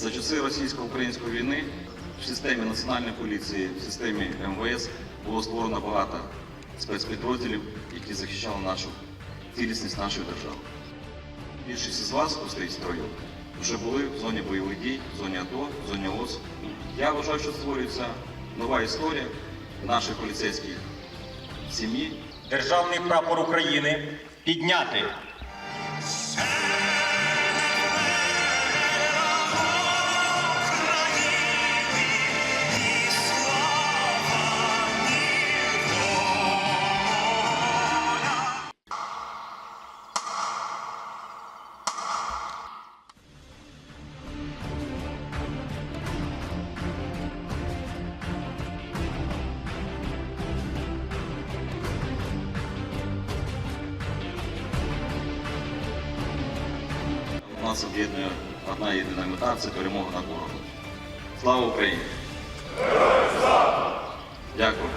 За часи російсько-української війни в системі національної поліції, в системі МВС було створено багато спецпідрозділів, які захищали нашу цілісність нашої держави. Більшість із вас, хто стоїть строю, вже були в зоні бойових дій, в зоні АТО, в зоні ОС. Я вважаю, що створюється нова історія нашої поліцейської сім'ї, Державний прапор України підняти. Нас об'єднує одна єдина мета це перемога над ворогом. Слава Україні! Дякую.